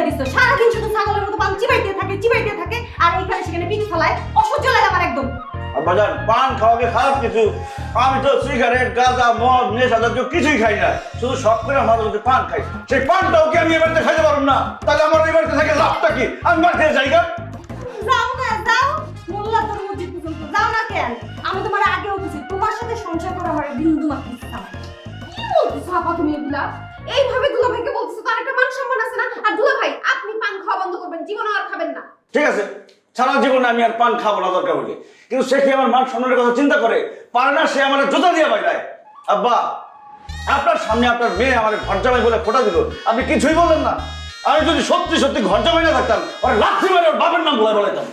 দিয়ে দিছো। সারাদিন শুধু ছাগলের মতো পান চিবাইতে থাকে চিবাইতে থাকে আর এখানে সেখানে পিক ফলায়। অসহ্য লাগে আমার একদম। আব্বাজান পান খাওয়াকে খারাপ কিছু? আমি তো সিগারেট গাঁজা মদ নেশা জাতীয় কিছুই খাই না। শুধু শখ করে আমার মধ্যে পান খাই। সেই পানটাও কি আমি এবারতে খাইতে পারব না? তাহলে আমার এবারতে থাকে লাভটা কি? আমি বাড়িতে যাই গা। যাও না যাও। মোল্লা তোর মধ্যে পর্যন্ত। যাও না কেন? আমি তোমার আগে বলেছি তোমার সাথে সঞ্চয় করা আমার বিন্দু মাত্র ইচ্ছা কি বলছো আপা তুমি এগুলা? এইভাবে দুলাভাইকে বলছো তার একটা মান সম্মান আছে না? আর ঠিক আছে? সারা জীবনে আমি আর পান খাব না, দরকার বলে কিন্তু সে কি আমার মান সম্মানের কথা চিন্তা করে? পারে না, সে আমার জুতা দিয়ে বাইরায় আব্বা, আপনার সামনে আপনার মেয়ে আমার ঘর জামাই বলে ফোটা দিল। আপনি কিছুই বললেন না। আমি যদি সত্যি সত্যি ঘর জামাই না থাকতাম, ওর লাথি মেরে ওর বাপের নাম বলে বলাইতাম।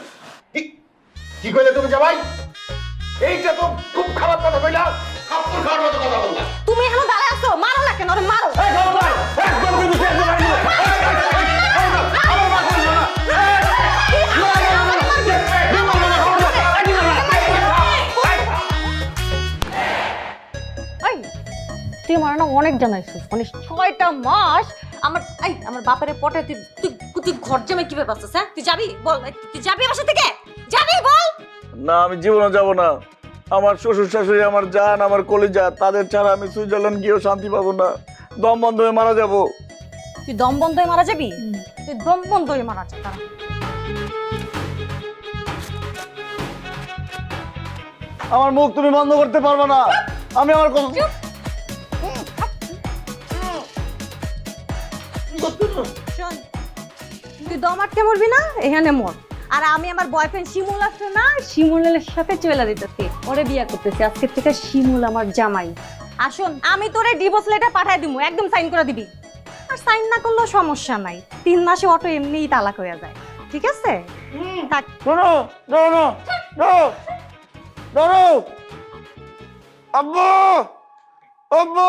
কি- কইলে তুমি জামাই? এইটা তো খুব খারাপ কথা কইলা। খাপ্পর খাওয়ার মতো কথা বললা। তুই আমার না অনেক জানাইছিস মানে ছয়টা মাস আমার এই আমার বাপের পটে তুই তুই তুই ঘর জমে কীভাবে পাচ্ছিস হ্যাঁ? তুই যাবি? বল তুই যাবি বাসা থেকে যাবি বল! না আমি জীবনে যাব না। আমার শ্বশুর শাশুড়ি আমার জান আমার কলিজা তাদের ছাড়া আমি সুইজারল্যান্ড গিয়েও শান্তি পাবো না। দম বন্ধ হয়ে মারা যাব। তুই দম বন্ধ হয়ে মারা যাবি? তুই দম বন্ধ হয়ে মারা যা দাঁড়া। আমার মুখ তুমি বন্ধ করতে পারবে না। আমি আমার শোন তুই দম আটকে মরবি না এখানে মর। আর আমি আমার বয়ফ্রেন্ড শিমুল আছে না শিমুলের সাথে চলে দিতেছি ওরে বিয়ে করতেছি। আজকে থেকে শিমুল আমার জামাই। আসুন আমি তোরে ডিভোর্স লেটার পাঠাই দিমু একদম সাইন করে দিবি। আর সাইন না করলেও সমস্যা নাই। তিন মাসে অটো এমনিই তালাক হয়ে যায়। ঠিক আছে? থাক। শোনো শোনো শোনো শোনো আব্বু আব্বু।